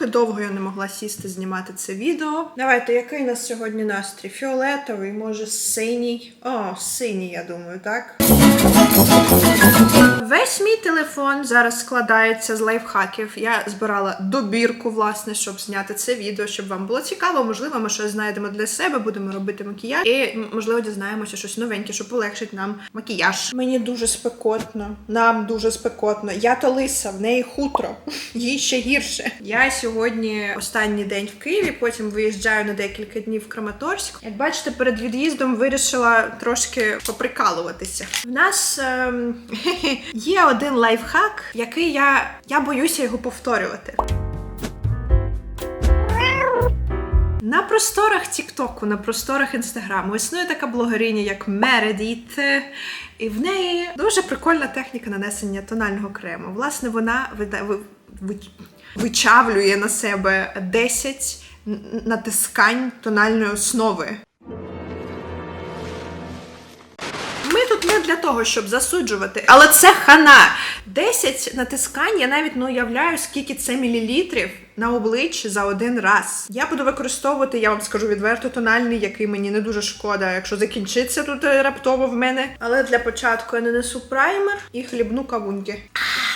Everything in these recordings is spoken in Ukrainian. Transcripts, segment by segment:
Ох, довго я не могла сісти знімати це відео. Давайте, який у нас сьогодні настрій? Фіолетовий, може, синій. О, синій, я думаю, так? Весь мій телефон зараз складається з лайфхаків. Я збирала добірку, власне, щоб зняти це відео, щоб вам було цікаво. Можливо, ми щось знайдемо для себе, будемо робити макіяж. І можливо дізнаємося щось новеньке, що полегшить нам макіяж. Мені дуже спекотно. Нам дуже спекотно. Я то лиса, в неї хутро. Їй ще гірше. Я сьогодні останній день в Києві, потім виїжджаю на декілька днів в Краматорськ. Як бачите, перед від'їздом вирішила трошки поприкалуватися. В нас ем, є один лайфхак, який я, я боюся його повторювати. На просторах Тіктоку, на просторах Інстаграму існує така блогериня, як Мередіт, і в неї дуже прикольна техніка нанесення тонального крему. Власне, вона вичавлює на себе 10 натискань тональної основи. Для того, щоб засуджувати, але це хана. 10 натискань, я навіть не уявляю, скільки це мілілітрів на обличчі за один раз. Я буду використовувати, я вам скажу відверто, тональний, який мені не дуже шкода, якщо закінчиться тут е, раптово в мене. Але для початку я нанесу праймер і хлібну кавуньки.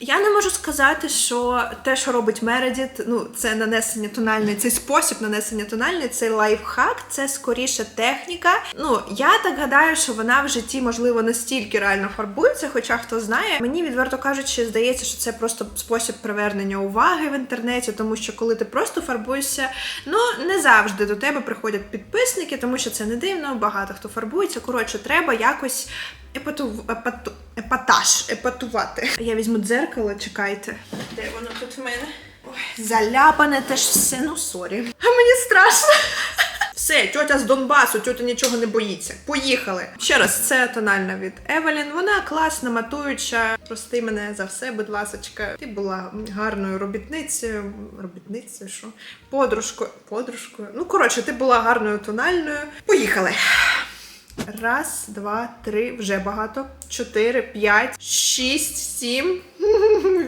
Я не можу сказати, що те, що робить Мередіт, ну це нанесення тональної, цей спосіб нанесення тональної, цей лайфхак, це скоріше техніка. Ну я так гадаю, що вона в житті можливо настільки реально фарбується, хоча хто знає, мені відверто кажучи, здається, що це просто спосіб привернення уваги в інтернеті, тому що коли ти просто фарбуєшся, ну не завжди до тебе приходять підписники, тому що це не дивно, багато хто фарбується. Коротше, треба якось епату... епату... епатаж, епатувати. Я візьму дзеркало, чекайте. Де воно тут в мене? Ой, заляпане теж все, ну сорі. А мені страшно. Все, тьотя з Донбасу, тьотя нічого не боїться. Поїхали. Ще раз, це тональна від Евелін. Вона класна, матуюча. Прости мене за все, будь ласочка. Ти була гарною робітницею. Робітницею, що? Подружкою. Подружкою. Ну, коротше, ти була гарною тональною. Поїхали. Раз, два, три, вже багато. Чотири, п'ять, шість, сім,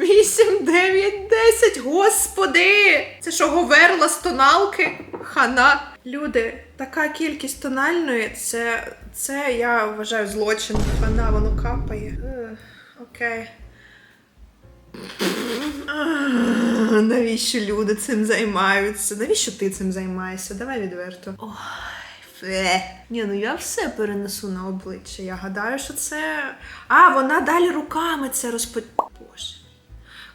вісім, дев'ять, десять. Господи! Це що, говерла з тоналки? Хана. Люди, така кількість тональної, це, це я вважаю злочин. Хана, воно капає. Окей. Ах, Навіщо люди цим займаються? Навіщо ти цим займаєшся? Давай відверто. Ой, фе. Ні, ну я все перенесу на обличчя. Я гадаю, що це. А, вона далі руками це розпо...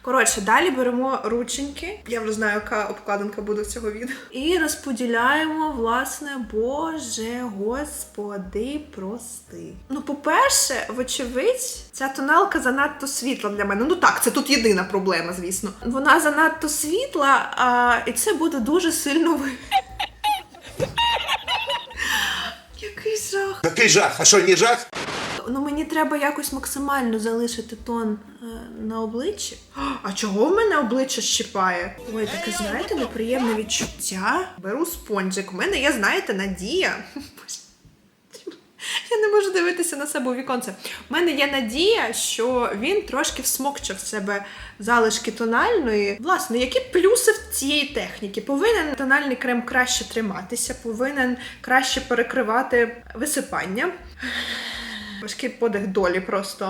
Коротше, далі беремо рученьки. Я вже знаю, яка обкладинка буде цього відео. І розподіляємо, власне, Боже, господи, прости. Ну, по-перше, вочевидь, ця тоналка занадто світла для мене. Ну так, це тут єдина проблема, звісно. Вона занадто світла, а, і це буде дуже сильно ви. Який жах. Який жах? А що, не жах? Ну мені треба якось максимально залишити тон е, на обличчі. А чого в мене обличчя щипає? Ой, таке, знаєте, неприємне відчуття. Беру спонжик. У мене є, знаєте, надія. Не можу дивитися на себе у віконце. У мене є надія, що він трошки всмокче в себе залишки тональної. Власне, які плюси в цієї техніки? Повинен тональний крем краще триматися, повинен краще перекривати висипання. Важкий подих долі просто.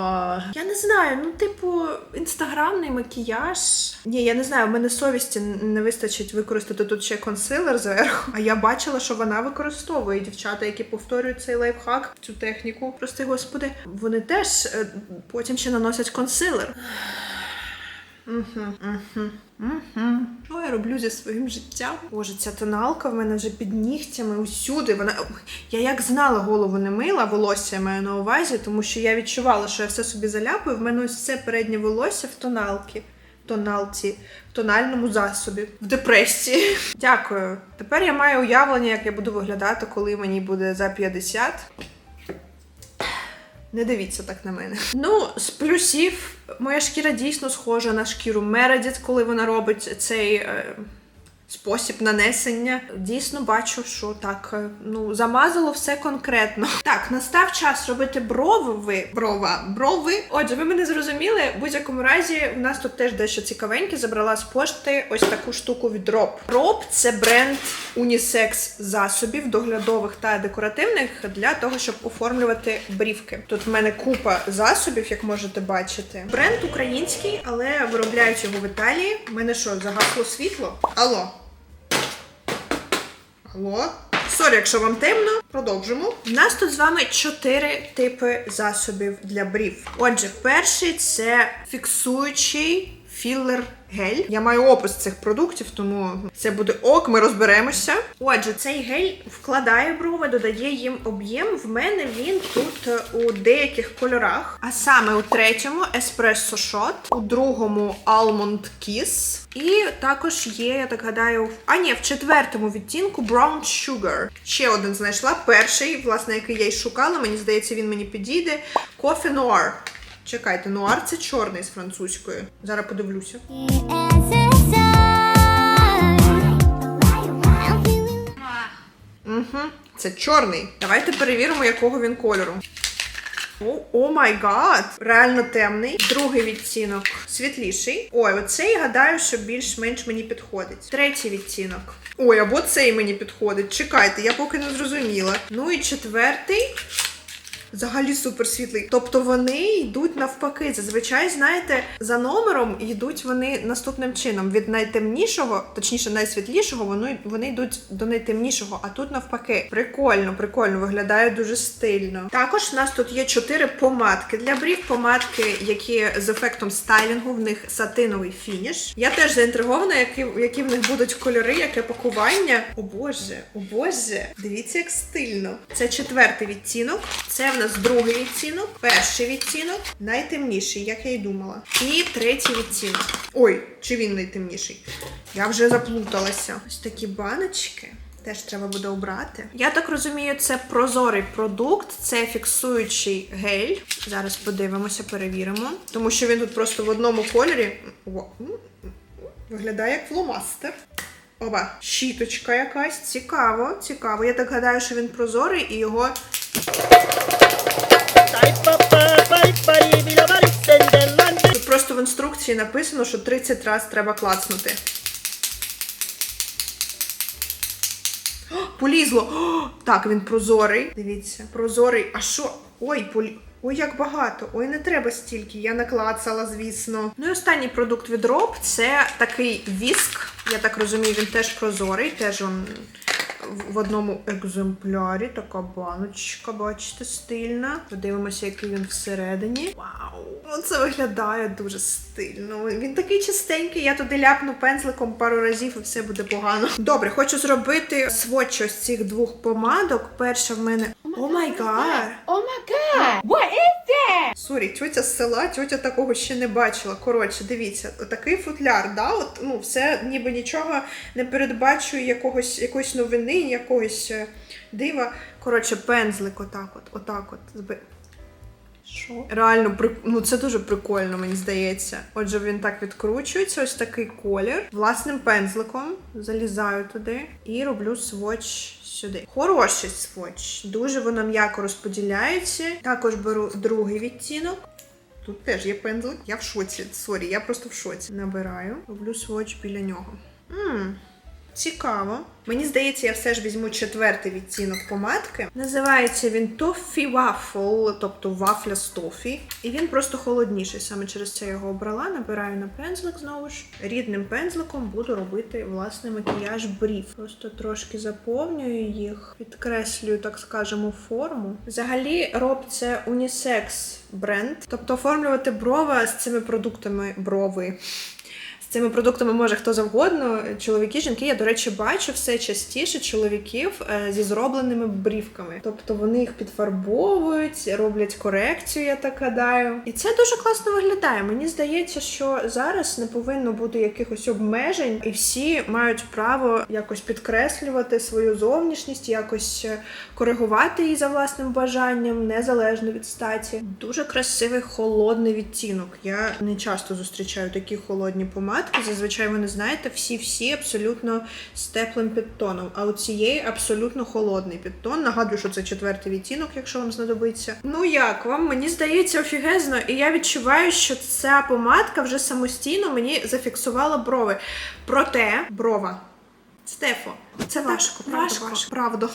Я не знаю, ну, типу, інстаграмний макіяж. Ні, я не знаю, в мене совісті не вистачить використати тут ще консилер зверху. А я бачила, що вона використовує дівчата, які повторюють цей лайфхак, цю техніку. Прости, господи, вони теж е, потім ще наносять консилер. Угу. Що я роблю зі своїм життям? Боже, ця тоналка в мене вже під нігтями усюди. Вона я як знала, голову не мила, волосся я маю на увазі, тому що я відчувала, що я все собі заляпаю. В мене ось все переднє волосся в тоналки. Тоналці, в тональному засобі, в депресії. Дякую. Тепер я маю уявлення, як я буду виглядати, коли мені буде за 50. Не дивіться так на мене. Ну, з плюсів, моя шкіра дійсно схожа на шкіру Мередіт, коли вона робить цей. Е... спосіб нанесення. Дійсно бачу, що так е, ну замазало все конкретно. Так, настав час робити брови. Брова, брови. Отже, ви мене зрозуміли. В будь-якому разі, у нас тут теж дещо цікавеньке. Забрала з пошти ось таку штуку від Rob. Rob – це бренд унісекс засобів доглядових та декоративних для того, щоб оформлювати брівки. Тут в мене купа засобів, як можете бачити. Бренд український, але виробляють його в Італії. У мене що, загасло світло? Алло. Алло? Сорі, якщо вам темно, продовжимо. У нас тут з вами чотири типи засобів для брів. Отже, перший це фіксуючий філер гель. Я маю опис цих продуктів, тому це буде ок, ми розберемося. Отже, цей гель вкладає брови, додає їм об'єм. В мене він тут е, у деяких кольорах. А саме у третьому еспресо шот, у другому Almond Kiss. І також є, я так гадаю, в- а ні, в четвертому відтінку Brown Sugar. Ще один знайшла. Перший, власне, який я й шукала. Мені здається, він мені підійде. Coffee Noir. Чекайте, нуар це чорний з французькою. Зараз подивлюся. Угу, це чорний. Давайте перевіримо, якого він кольору. О, о май гад! Реально темний. Другий відтінок світліший. Ой, оцей гадаю, що більш-менш мені підходить. Третій відтінок. Ой, або цей мені підходить. Чекайте, я поки не зрозуміла. Ну і четвертий. Взагалі супер світлий. Тобто вони йдуть навпаки. Зазвичай, знаєте, за номером йдуть вони наступним чином: від найтемнішого, точніше, найсвітлішого, вони, вони йдуть до найтемнішого, а тут навпаки. Прикольно, прикольно, виглядає дуже стильно. Також в нас тут є чотири помадки для брів. Помадки, які з ефектом стайлінгу, в них сатиновий фініш. Я теж заінтригована, які, які в них будуть кольори, яке пакування. О боже, о боже, дивіться, як стильно. Це четвертий відтінок. Це в нас другий відтінок, перший відтінок, найтемніший, як я й думала. І третій відтінок. Ой, чи він найтемніший? Я вже заплуталася. Ось такі баночки. Теж треба буде обрати. Я так розумію, це прозорий продукт, це фіксуючий гель. Зараз подивимося, перевіримо. Тому що він тут просто в одному кольорі. О, Виглядає як фломастер. Оба, щіточка якась. Цікаво, цікаво. Я так гадаю, що він прозорий і його Тут просто в інструкції написано, що 30 разів треба клацнути. О, Полізло! О, так, він прозорий. Дивіться, прозорий. А що? Ой, полі... Ой, як багато. Ой, не треба стільки. Я наклацала, звісно. Ну і останній продукт від Rob – це такий віск. Я так розумію, він теж прозорий, теж он в- одному екземплярі. Така баночка, бачите, стильна. Подивимося, який він всередині. Вау! Ну, це виглядає дуже стильно. Він такий чистенький, я туди ляпну пензликом пару разів і все буде погано. Добре, хочу зробити сводч ось цих двох помадок. Перша в мене. О май гад! Oh my god! What is that? Сорі, тьотя з села, тьотя такого ще не бачила. Коротше, дивіться, отакий футляр, да? От, ну, все ніби нічого не передбачує якогось, якоїсь новини, якогось е, дива. Коротше, пензлик отак от, отак от. Що? Реально, ну це дуже прикольно, мені здається. Отже, він так відкручується, ось такий колір. Власним пензликом залізаю туди і роблю сводч сюди. Хороший сводч. Дуже воно м'яко розподіляється. Також беру другий відтінок. Тут теж є пензлик. Я в шоці. Сорі, я просто в шоці. Набираю, роблю сводч біля нього. Мм, Цікаво. Мені здається, я все ж візьму четвертий відтінок помадки. Називається він Toffee Waffle, тобто вафля з тофі. І він просто холодніший. Саме через це я його обрала. Набираю на пензлик знову ж. Рідним пензликом буду робити власне макіяж брів. Просто трошки заповнюю їх, підкреслюю, так скажемо, форму. Взагалі, роб це унісекс бренд. Тобто оформлювати брова з цими продуктами брови. Цими продуктами може хто завгодно, чоловіки, жінки. Я, до речі, бачу все частіше чоловіків е, зі зробленими брівками. Тобто вони їх підфарбовують, роблять корекцію, я так гадаю. І це дуже класно виглядає. Мені здається, що зараз не повинно бути якихось обмежень, і всі мають право якось підкреслювати свою зовнішність, якось е, коригувати її за власним бажанням, незалежно від статі. Дуже красивий холодний відтінок. Я не часто зустрічаю такі холодні помади. Помадки, зазвичай вони знаєте, всі-всі абсолютно з теплим підтоном. А у цієї абсолютно холодний підтон. Нагадую, що це четвертий відтінок, якщо вам знадобиться. Ну як вам? Мені здається офігезно, і я відчуваю, що ця помадка вже самостійно мені зафіксувала брови. Проте брова. Стефо, це важко, правда, важко. правда.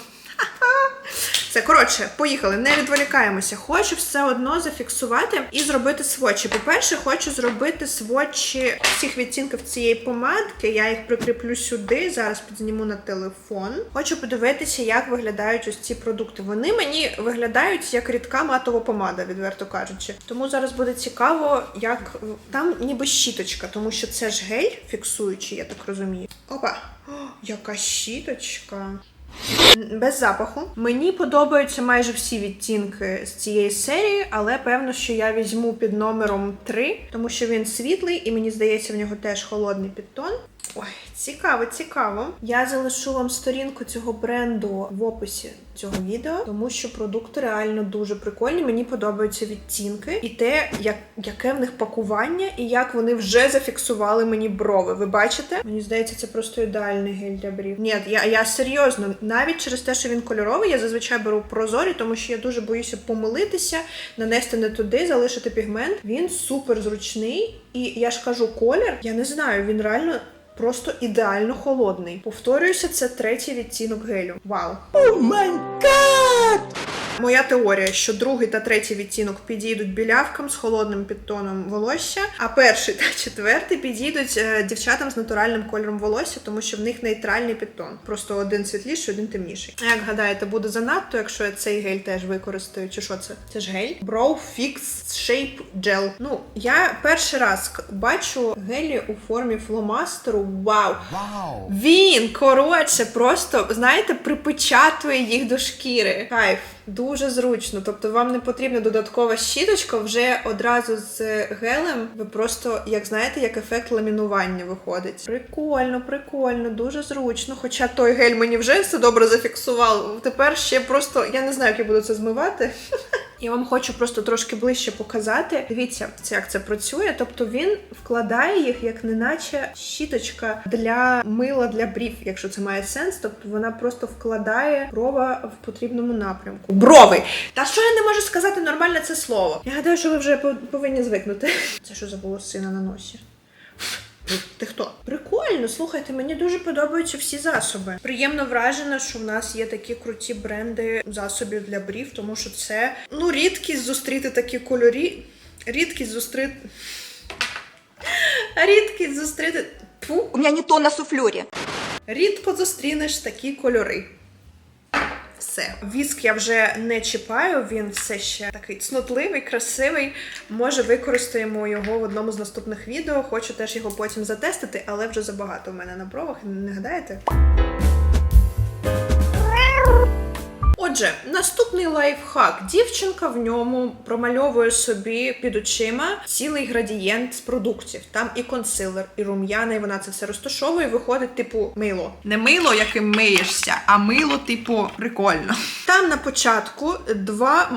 Це коротше, поїхали, не відволікаємося. Хочу все одно зафіксувати і зробити сводчі. По-перше, хочу зробити сводчі всіх відтінків цієї помадки. Я їх прикріплю сюди. Зараз підзніму на телефон. Хочу подивитися, як виглядають ось ці продукти. Вони мені виглядають як рідка матова помада, відверто кажучи. Тому зараз буде цікаво, як там ніби щіточка, тому що це ж гель фіксуючий, я так розумію. Опа, О, яка щіточка. Без запаху. Мені подобаються майже всі відтінки з цієї серії, але певно, що я візьму під номером 3, тому що він світлий і мені здається, в нього теж холодний підтон. Ой, цікаво, цікаво. Я залишу вам сторінку цього бренду в описі цього відео, тому що продукти реально дуже прикольні. Мені подобаються відтінки і те, як, яке в них пакування, і як вони вже зафіксували мені брови. Ви бачите? Мені здається, це просто ідеальний гель для брів. Ні, я, я серйозно, навіть через те, що він кольоровий, я зазвичай беру прозорі, тому що я дуже боюся помилитися, нанести не туди, залишити пігмент. Він супер зручний, і я ж кажу, колір, я не знаю, він реально. Просто ідеально холодний. Повторююся, це третій відтінок гелю. Вау. Моя теорія, що другий та третій відтінок підійдуть білявкам з холодним підтоном волосся, а перший та четвертий підійдуть е, дівчатам з натуральним кольором волосся, тому що в них нейтральний підтон. Просто один світліший, один темніший. А як гадаєте, буде занадто, якщо я цей гель теж використаю? Чи що це? Це ж гель? Brow Fix Shape Gel. Ну, я перший раз бачу гелі у формі фломастеру. Вау! Вау! Він, коротше, просто, знаєте, припечатує їх до шкіри. Кайф. Дуже зручно. Тобто вам не потрібна додаткова щіточка, вже одразу з гелем. Ви просто, як знаєте, як ефект ламінування виходить. Прикольно, прикольно, дуже зручно. Хоча той гель мені вже все добре зафіксував. Тепер ще просто я не знаю, як я буду це змивати. Я вам хочу просто трошки ближче показати. Дивіться, як це працює. Тобто він вкладає їх, як неначе щіточка для мила для брів, якщо це має сенс. Тобто вона просто вкладає брова в потрібному напрямку. Брови! Та що я не можу сказати нормальне це слово? Я гадаю, що ви вже повинні звикнути. Це що за волосина на носі? Ти хто? Прикольно, слухайте, мені дуже подобаються всі засоби. Приємно вражена, що в нас є такі круті бренди засобів для брів, тому що це ну рідкість зустріти такі кольорі. Рідкість зустріти. Рідкість зустріти. Фу, У мене не то на суфльорі. рідко зустрінеш такі кольори. Все. Віск я вже не чіпаю, він все ще такий цнотливий, красивий. Може, використаємо його в одному з наступних відео. Хочу теж його потім затестити, але вже забагато в мене на бровах, не гадаєте? Отже, наступний лайфхак. Дівчинка в ньому промальовує собі під очима цілий градієнт з продуктів. Там і консилер, і рум'яна, і вона це все розташовує. і Виходить, типу, мило. Не мило, яким миєшся, а мило, типу, прикольно. Там на початку два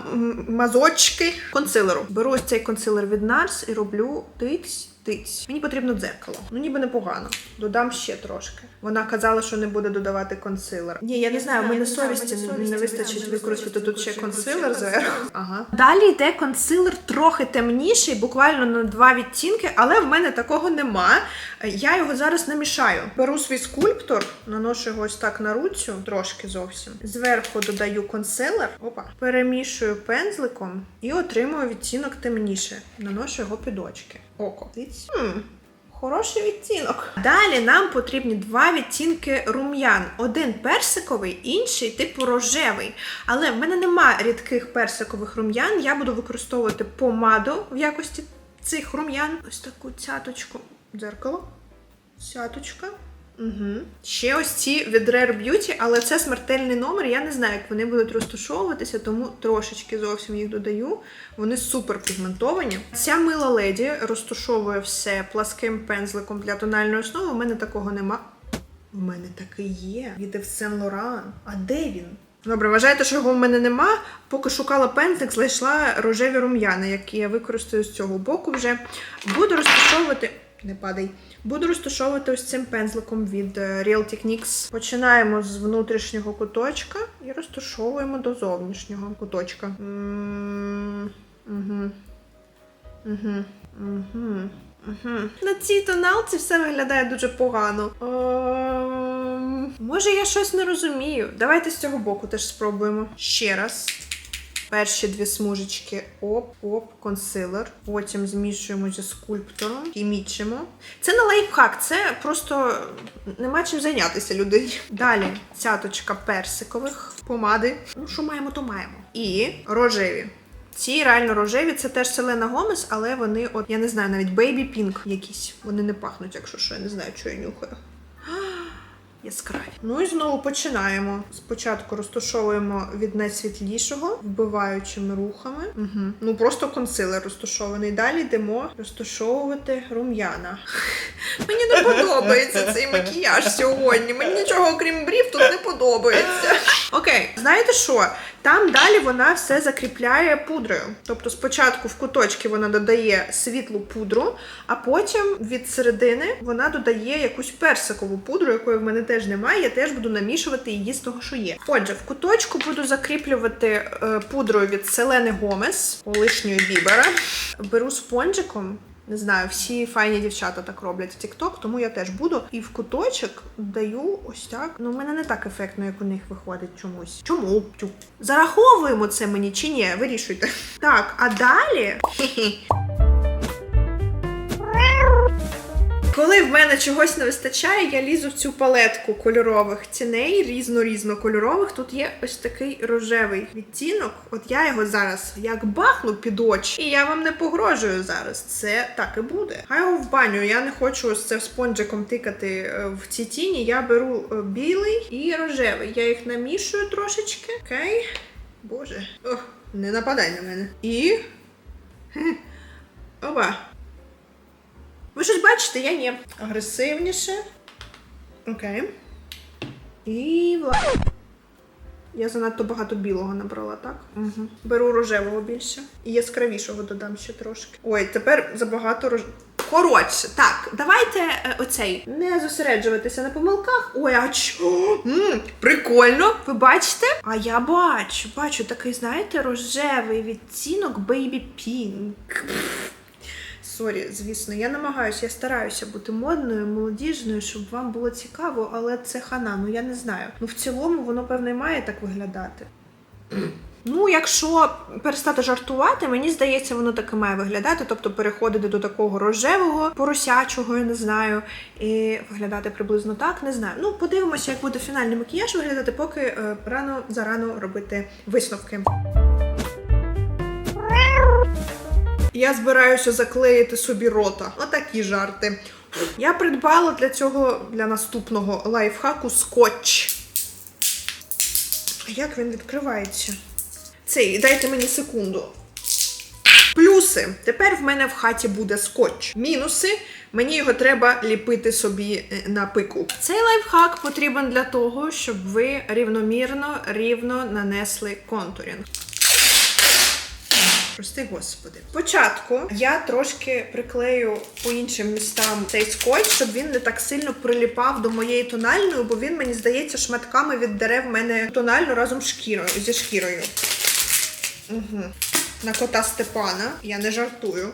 мазочки консилеру. Беру ось цей консилер від NARS і роблю тиць. Тиць. Мені потрібно дзеркало. Ну ніби непогано. Додам ще трошки. Вона казала, що не буде додавати консилер. Ні, я не знаю, в мене совісті не, не вистачить використати тут ще консилер зверху. Ага. Далі йде консилер трохи темніший, буквально на два відтінки, але в мене такого нема. Я його зараз намішаю. Беру свій скульптор, наношу його ось так на руцю, трошки зовсім. Зверху додаю консилер, опа, перемішую пензликом і отримую відтінок темніше. Наношу його під очки. Око. Хм. Хороший відтінок. Далі нам потрібні два відтінки рум'ян. Один персиковий, інший типу рожевий. Але в мене нема рідких персикових рум'ян. Я буду використовувати помаду в якості цих рум'ян. Ось таку цяточку. Дзеркало. Цяточка. Угу. Ще ось ці від Rare Beauty, але це смертельний номер. Я не знаю, як вони будуть розташовуватися, тому трошечки зовсім їх додаю. Вони супер пігментовані. Ця мила леді розташовує все пласким пензликом для тональної основи. У мене такого нема. У мене такий є. Від Yves Saint Laurent. А де він? Добре, вважаєте, що його в мене нема. Поки шукала пензлик, знайшла рожеві рум'яни, які я використаю з цього боку вже. Буду розташовувати. Не падай. Буду розташовувати ось цим пензликом від е, Real Techniques. Починаємо з внутрішнього куточка і розташовуємо до зовнішнього куточка. Угу. Угу. Угу. Угу. На цій тоналці все виглядає дуже погано. Ем, Може, я щось не розумію. Давайте з цього боку теж спробуємо. Ще раз. Перші дві смужечки оп, оп, консилер. Потім змішуємо зі скульптором і мічимо. Це не лайфхак, це просто нема чим зайнятися людині. Далі цяточка персикових помади. Ну, що маємо, то маємо. І рожеві. Ці реально рожеві, це теж Селена Гомес, але вони, от я не знаю, навіть Baby Pink якісь. Вони не пахнуть, якщо що, я не знаю, що я нюхаю. Яскраві. Ну і знову починаємо. Спочатку розташовуємо від найсвітлішого, вбиваючими рухами. Угу. Ну просто консилер розташований. Далі йдемо розташовувати рум'яна. Мені не подобається цей макіяж сьогодні. Мені нічого окрім брів тут не подобається. Окей, знаєте що? Там далі вона все закріпляє пудрою. Тобто спочатку в куточки вона додає світлу пудру, а потім від середини вона додає якусь персикову пудру, якої в мене теж немає. Я теж буду намішувати її з того, що є. Отже, в куточку буду закріплювати е, пудрою від Селени Гомес, колишньої бібера. Беру спонжиком. Не знаю, всі файні дівчата так роблять в TikTok, тому я теж буду. І в куточок даю ось так. Ну, в мене не так ефектно, як у них виходить чомусь. Чому? Тю. Зараховуємо це мені чи ні? Вирішуйте. Так, а далі. Коли в мене чогось не вистачає, я лізу в цю палетку кольорових ціней, різно-різнокольорових. Тут є ось такий рожевий відтінок. От я його зараз як бахну під очі, і я вам не погрожую зараз. Це так і буде. Хай його в баню. Я не хочу ось це спонжиком тикати е, в ці тіні. Я беру е, білий і рожевий. Я їх намішую трошечки. Окей. Боже. Ох, не нападай на мене. І. Оба. Ви щось бачите, я ні. Агресивніше. Окей. І. Я занадто багато білого набрала, так? Угу. Беру рожевого більше. І яскравішого додам ще трошки. Ой, тепер забагато рож... Коротше, так, давайте е, оцей не зосереджуватися на помилках. Ой, а чо? М, прикольно. Ви бачите? А я бачу, бачу такий, знаєте, рожевий відтінок Baby Pink. Сорі, звісно, я намагаюся, я стараюся бути модною, молодіжною, щоб вам було цікаво, але це хана, ну я не знаю. Ну в цілому воно певне має так виглядати. Ну, якщо перестати жартувати, мені здається, воно так і має виглядати, тобто переходити до такого рожевого, поросячого, я не знаю, і виглядати приблизно так, не знаю. Ну, подивимося, як буде фінальний макіяж виглядати, поки е, рано зарано робити висновки. Я збираюся заклеїти собі рота. Отакі жарти. Я придбала для цього для наступного лайфхаку скотч. А як він відкривається? Цей, дайте мені секунду. Плюси. Тепер в мене в хаті буде скотч. Мінуси. Мені його треба ліпити собі е, на пику. Цей лайфхак потрібен для того, щоб ви рівномірно, рівно нанесли контурінг. Прости господи. Спочатку я трошки приклею по іншим містам цей скотч, щоб він не так сильно приліпав до моєї тональної, бо він, мені здається, шматками віддере в мене тональну разом шкірою, зі шкірою. Угу. На кота Степана. Я не жартую.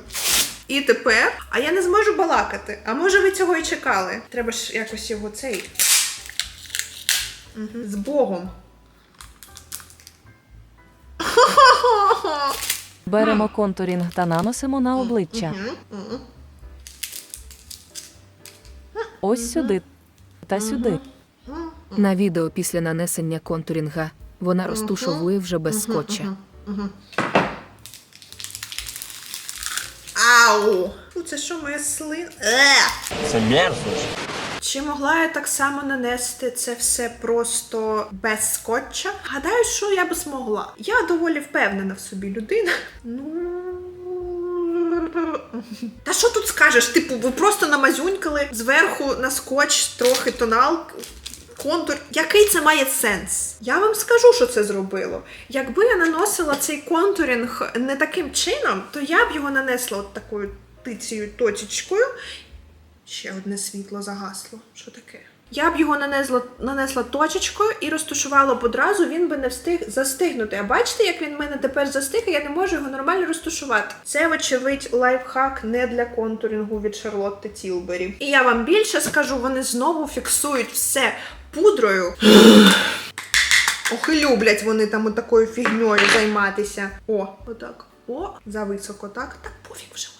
І тепер, а я не зможу балакати. А може ви цього і чекали? Треба ж якось його цей. Угу. З Богом. Беремо контурінг та наносимо на обличчя. Ось сюди та сюди. На відео після нанесення контурінга вона розтушовує вже без скотча. Ау! Фу, це що моя слин? Е! Це мерзость. Чи могла я так само нанести це все просто без скотча? Гадаю, що я би змогла. Я доволі впевнена в собі людина. Ну. Та що тут скажеш? Типу, ви просто намазюнькали зверху на скотч трохи тонал. Контур, який це має сенс? Я вам скажу, що це зробило. Якби я наносила цей контурінг не таким чином, то я б його нанесла от такою тицією точечкою Ще одне світло загасло. Що таке? Я б його нанесла, нанесла точечкою і розташувала б одразу, він би не встиг застигнути. А бачите, як він в мене тепер застиг, і я не можу його нормально розташувати. Це, вочевидь, лайфхак не для контурінгу від Шарлотти Тілбері. І я вам більше скажу, вони знову фіксують все пудрою. Ох, і люблять вони там такою фігньою займатися. О, отак. О, зависоко, так? Так пофіг вже.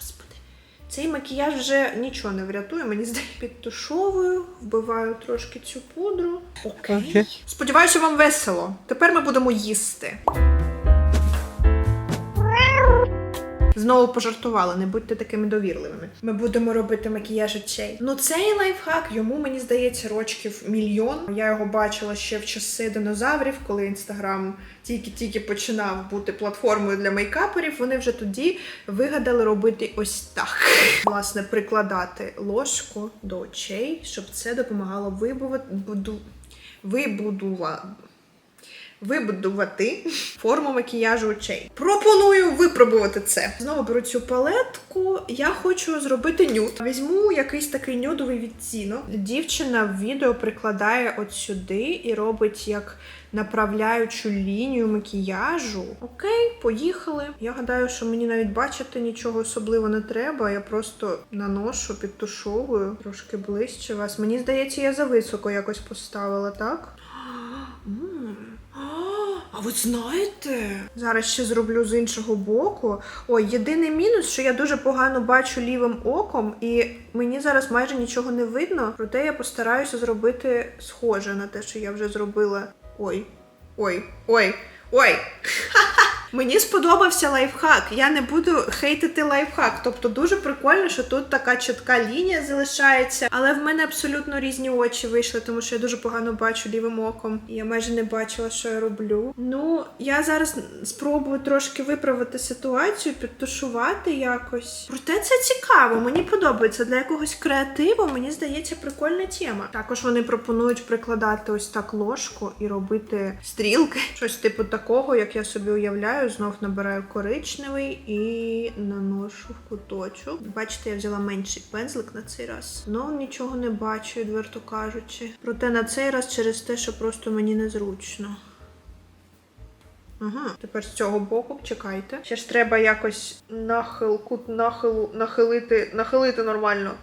Цей макіяж вже нічого не врятує, мені здається, підтушовую, вбиваю трошки цю пудру. Окей. Сподіваюся, вам весело. Тепер ми будемо їсти. Знову пожартували, не будьте такими довірливими. Ми будемо робити макіяж очей. Ну цей лайфхак йому мені здається рочків мільйон. Я його бачила ще в часи динозаврів, коли інстаграм тільки-тільки починав бути платформою для мейкаперів. Вони вже тоді вигадали робити ось так. Власне, прикладати ложку до очей, щоб це допомагало вибувати буду вибудувати вибудувати форму макіяжу очей. Пропоную випробувати це. Знову беру цю палетку. Я хочу зробити нюд. Візьму якийсь такий нюдовий відтінок. Дівчина в відео прикладає от сюди і робить як направляючу лінію макіяжу. Окей, поїхали. Я гадаю, що мені навіть бачити нічого особливо не треба. Я просто наношу, підтушовую трошки ближче вас. Мені здається, я зависоко якось поставила, так? А ви знаєте? Зараз ще зроблю з іншого боку. Ой, єдиний мінус, що я дуже погано бачу лівим оком, і мені зараз майже нічого не видно. Проте я постараюся зробити схоже на те, що я вже зробила. Ой, ой, ой, ой. Мені сподобався лайфхак. Я не буду хейтити лайфхак. Тобто дуже прикольно, що тут така чітка лінія залишається. Але в мене абсолютно різні очі вийшли, тому що я дуже погано бачу лівим оком. Я майже не бачила, що я роблю. Ну, я зараз спробую трошки виправити ситуацію, підтушувати якось. Проте це цікаво, мені подобається. Для якогось креативу, мені здається, прикольна тема. Також вони пропонують прикладати ось так ложку і робити стрілки. Щось типу такого, як я собі уявляю. Знов набираю коричневий і наношу в куточок. Бачите, я взяла менший пензлик на цей раз. Знов нічого не бачу, відверто кажучи. Проте на цей раз через те, що просто мені незручно. Ага, тепер з цього боку чекайте. Ще ж треба якось нахил, кут нахилу, нахилити, нахилити нормально.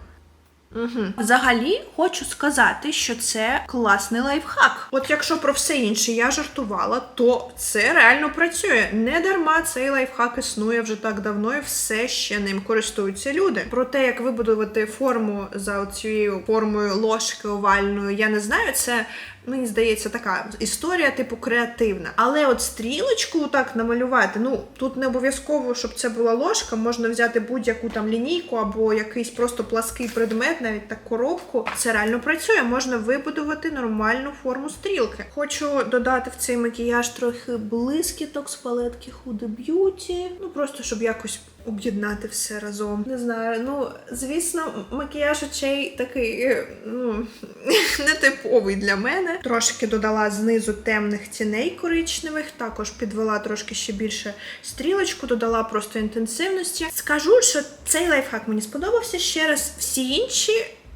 Угу. Взагалі хочу сказати, що це класний лайфхак. От якщо про все інше я жартувала, то це реально працює. Не дарма цей лайфхак існує вже так давно, і все ще ним користуються люди. Про те, як вибудувати форму за цією формою ложки овальною, я не знаю. Це мені здається така історія, типу креативна. Але от стрілочку так намалювати, ну тут не обов'язково, щоб це була ложка, можна взяти будь-яку там лінійку або якийсь просто плаский предмет, навіть так коробку. Це реально працює. Можна вибудувати нормальну форму стрілки. Хочу додати в цей макіяж трохи блискіток з палетки Huda Beauty. Ну просто щоб якось об'єднати все разом. Не знаю. Ну звісно, макіяж очей такий е, ну нетиповий для мене. Трошки додала знизу темних тіней коричневих, також підвела трошки ще більше стрілочку, додала просто інтенсивності. Скажу, що цей лайфхак мені сподобався ще раз. Всі інші.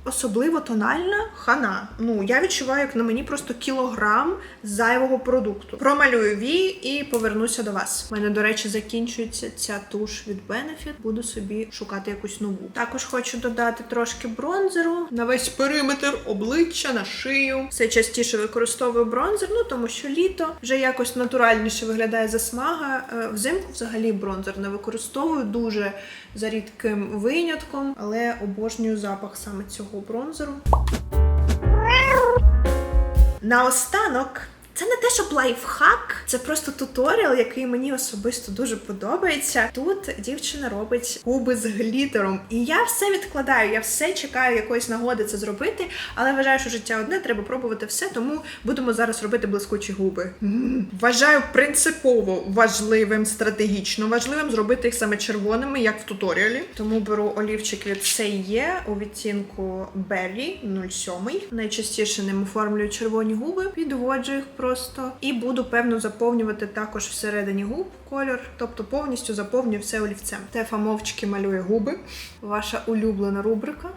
Особливо тональна хана. Ну, я відчуваю, як на мені просто кілограм зайвого продукту. Промалюю вії і повернуся до вас. У мене, до речі, закінчується ця туш від Benefit. Буду собі шукати якусь нову. Також хочу додати трошки бронзеру на весь периметр обличчя, на шию. Все частіше використовую бронзер, ну тому що літо вже якось натуральніше виглядає засмага. Е, Взимку взагалі бронзер не використовую дуже за рідким винятком, але обожнюю запах саме цього бронзеру. Наостанок. Це не те, щоб лайфхак, це просто туторіал, який мені особисто дуже подобається. Тут дівчина робить губи з глітером. І я все відкладаю, я все чекаю якоїсь нагоди це зробити, але вважаю, що життя одне, треба пробувати все, тому будемо зараз робити блискучі губи. Вважаю принципово важливим, стратегічно важливим зробити їх саме червоними, як в туторіалі. Тому беру олівчик від CE у відтінку Berry 07. Найчастіше ним оформлюю червоні губи, підводжу їх просто, і буду певно заповнювати також всередині губ колір, тобто повністю заповнюю все олівцем. Тефа мовчки малює губи. Ваша улюблена рубрика.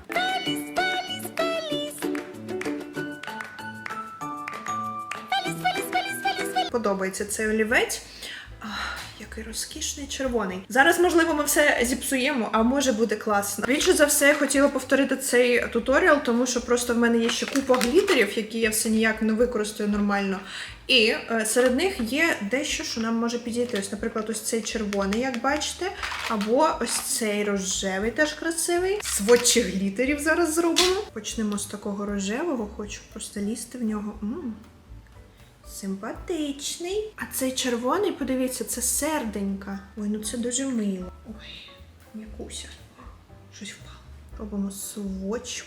Подобається цей олівець. Ах, який розкішний червоний. Зараз, можливо, ми все зіпсуємо, а може буде класно. Більше за все, я хотіла повторити цей туторіал, тому що просто в мене є ще купа глітерів, які я все ніяк не використаю нормально. І е, серед них є дещо, що нам може підійти. Ось, наприклад, ось цей червоний, як бачите, або ось цей рожевий, теж красивий. Сводчі глітерів зараз зробимо. Почнемо з такого рожевого, хочу просто лізти в нього. м Симпатичний. А цей червоний, подивіться, це серденька. Ой, ну це дуже мило. Ой, м'якуся. Щось впало. Робимо сводч.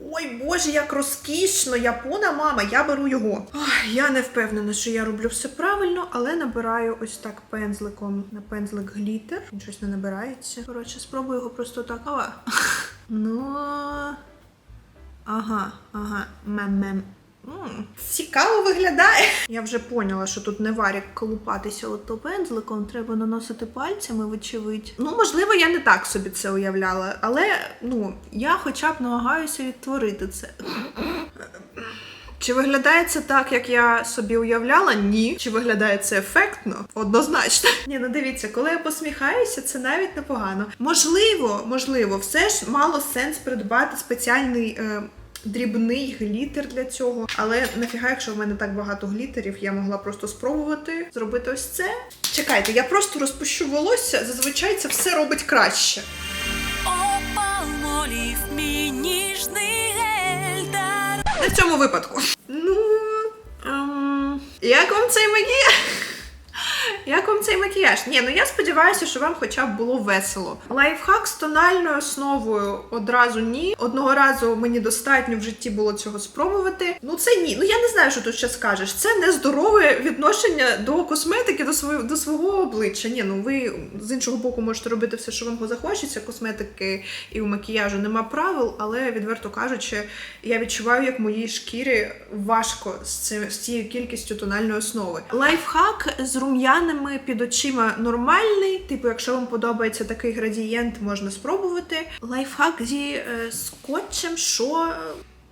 Ой, боже, як розкішно! Япона, мама, я беру його. Ой, я не впевнена, що я роблю все правильно, але набираю ось так пензликом на пензлик глітер. Він щось не набирається. Коротше, спробую його просто так. Ну. Ага, ага, мем-мем. Цікаво виглядає. Я вже поняла, що тут не варік колупатися ото пензликом, треба наносити пальцями, вочевидь. Ну, можливо, я не так собі це уявляла, але ну, я хоча б намагаюся відтворити це. Чи виглядає це так, як я собі уявляла? Ні. Чи виглядає це ефектно? Однозначно. Ні, ну дивіться, коли я посміхаюся, це навіть непогано. Можливо, можливо, все ж мало сенс придбати спеціальний. Е... Дрібний глітер для цього, але нафіга, якщо в мене так багато глітерів, я могла просто спробувати зробити ось це. Чекайте, я просто розпущу волосся. Зазвичай це все робить краще. Опалмолів мій ніжний гельдар. Не в цьому випадку. Ну. Ем, як вам цей макіяж? Як вам цей макіяж? Ні, ну я сподіваюся, що вам хоча б було весело. Лайфхак з тональною основою одразу ні. Одного разу мені достатньо в житті було цього спробувати. Ну це ні. Ну я не знаю, що тут ще скажеш. Це нездорове відношення до косметики, до свого до свого обличчя. Ні, ну ви з іншого боку можете робити все, що вам захочеться. Косметики і у макіяжу нема правил, але відверто кажучи, я відчуваю, як моїй шкірі важко з цим з цією кількістю тональної основи. Лайфхак з рум'янами під очима нормальний. Типу, якщо вам подобається такий градієнт, можна спробувати. Лайфхак зі е, скотчем, що. е,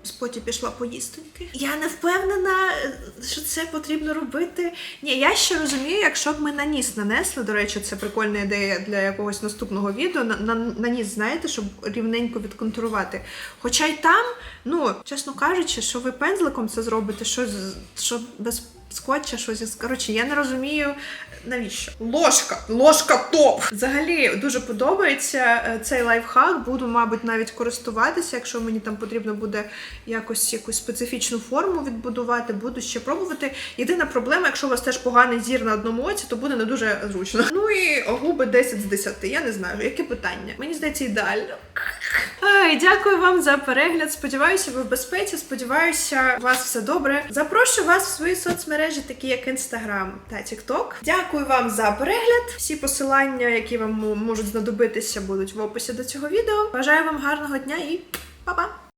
Споті пішла поїстоньки. Я не впевнена, е, що це потрібно робити. Ні, я ще розумію, якщо б ми на ніс нанесли. До речі, це прикольна ідея для якогось наступного відео. На, на, на ніс, знаєте, щоб рівненько відконтурувати. Хоча й там, ну, чесно кажучи, що ви пензликом це зробите, що, що без скотча, що зі коротше, я не розумію. Навіщо? Ложка, ложка топ. Взагалі дуже подобається е, цей лайфхак. Буду, мабуть, навіть користуватися, якщо мені там потрібно буде якось якусь специфічну форму відбудувати, буду ще пробувати. Єдина проблема, якщо у вас теж поганий зір на одному оці, то буде не дуже зручно. Ну і губи 10 з 10. Я не знаю, яке питання. Мені здається, ідеально. Ай, дякую вам за перегляд. Сподіваюся, ви в безпеці. Сподіваюся, у вас все добре. Запрошую вас в свої соцмережі, такі як Instagram та TikTok. Дякую вам за перегляд. Всі посилання, які вам можуть знадобитися, будуть в описі до цього відео. Бажаю вам гарного дня і па-па!